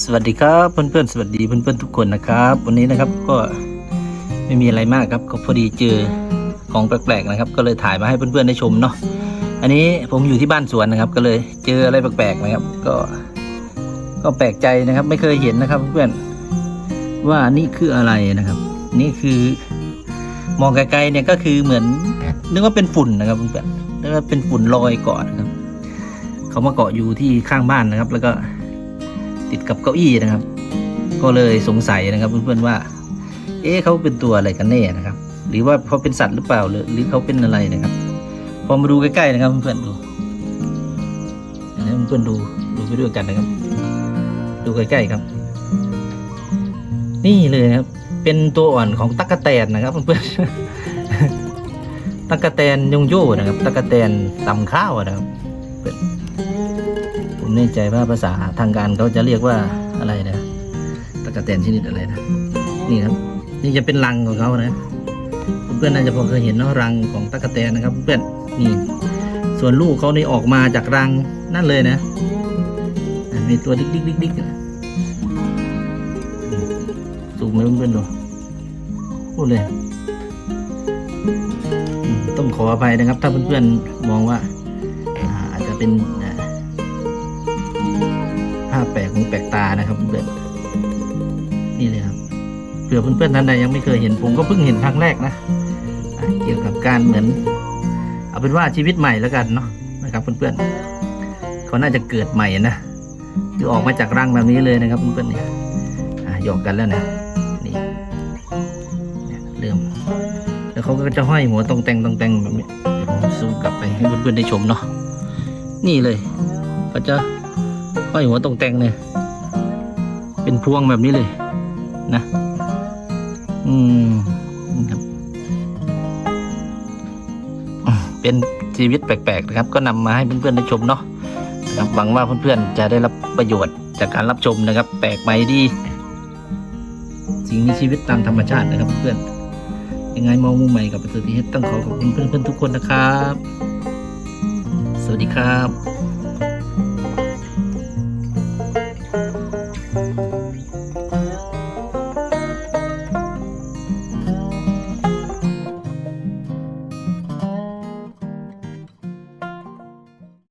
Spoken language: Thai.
สวัสดีครับเพื่อนๆสวัสดีเพื่อนๆทุกคนนะครับ วันนี้นะครับก็ไม่มีอะไรมากครับก็พอดีเจอของแปลกๆนะครับ ก็เลยถ่ายมาให้เพื่อนๆได้ชมเนาะอันนี้ผมอยู่ที่บ้านสวนนะครับ ก็เลยเจออะไรแปลกๆนะครับ ก็ ก็แปลกใจนะครับ ไม่เคยเห็นนะครับ เพื่อนว่านี่คืออะไรนะครับ นี่คือ มองไกลๆเนี่ยก็คือเหมือน นึกว่าเป็นฝุ่นนะครับเพื่อนๆนึกว่าเป็นฝุ่นลอยเกาะนะครับเขามาเกาะอยู่ที่ข้างบ้านนะครับ แล้วก็ ติดกับเก้าอี้นะครับ ก็เลยสงสัยนะครับเพื่อนๆว่า เอ๊ะเขาเป็นตัวอะไรกันแน่นะครับ หรือว่าเขาเป็นสัตว์หรือเปล่าหรือหรือเขาเป็นอะไรนะครับ พอมาดูใกล้ๆนะครับเพื่อนๆดูนะเพื่อนๆดูดูไปด้วยกันนะครับ ดูใกล้ๆครับ นี่เลยครับ เป็นตัวอ่อนของตั๊กแตนนะครับเพื่อนๆตั๊กแตนยงโย่นะครับตั๊กแตนตำข้าวนะครับผม แน่ใจว่าภาษาทางการเขาจะเรียกว่าอะไรนะตะกะแตนชนิดอะไรนะนี่ครับ นี่จะเป็นรังของเขานะเพื่อนๆน่าจะพอเคยเห็นเนาะรังของตะกะแตนนะครับ เพื่อนนี่ ส่วนลูกเขานี่ออกมาจากรังนั่นเลยนะอะมีตัวดิ๊กดิ๊กดิ๊กดิ๊กนะสูงไหมเพื่อนๆดูพูดเลยอืมต้องขออภัยนะครับ ถ้าเพื่อนๆมองว่าอ่าอาจจะเป็น ครับเพื่อนๆนี่เลยครับเผื่อเพื่อนๆท่านใดยังไม่เคยเห็นผมก็เพิ่งเห็นครั้งแรกนะเกี่ยวกับการเหมือน เอาเป็นว่าชีวิตใหม่แล้วกันเนาะนะครับเพื่อนๆเขาน่าจะเกิดใหม่นะคือออกมาจากรังแบบนี้เลยนะครับเพื่อนๆเนี่ยหยอกกันแล้วนะนี่เนี่ยเริ่มแล้วเขาก็จะห้อยหัวตรงแต่งตรงแต่งแบบนี้ผมซูมกลับไปให้เพื่อนๆได้ชมเนาะนี่เลยเขาจะห้อยหัวตรงแต่งเนี่ย เป็นพวงแบบนี้เลยนะ อืมครับ เป็นชีวิตแปลกๆนะครับ ก็นำมาให้เพื่อนๆได้ชมเนาะครับหวังว่าเพื่อนๆจะได้รับประโยชน์จากการรับชมนะครับ แปลกใหม่ดี สิ่งมีชีวิตตามธรรมชาตินะครับ เพื่อนยังไงมองมุมใหม่กับประเสริฐที่ต้องขอขอบคุณเพื่อนๆทุกคนนะครับ สวัสดีครับ Thank you.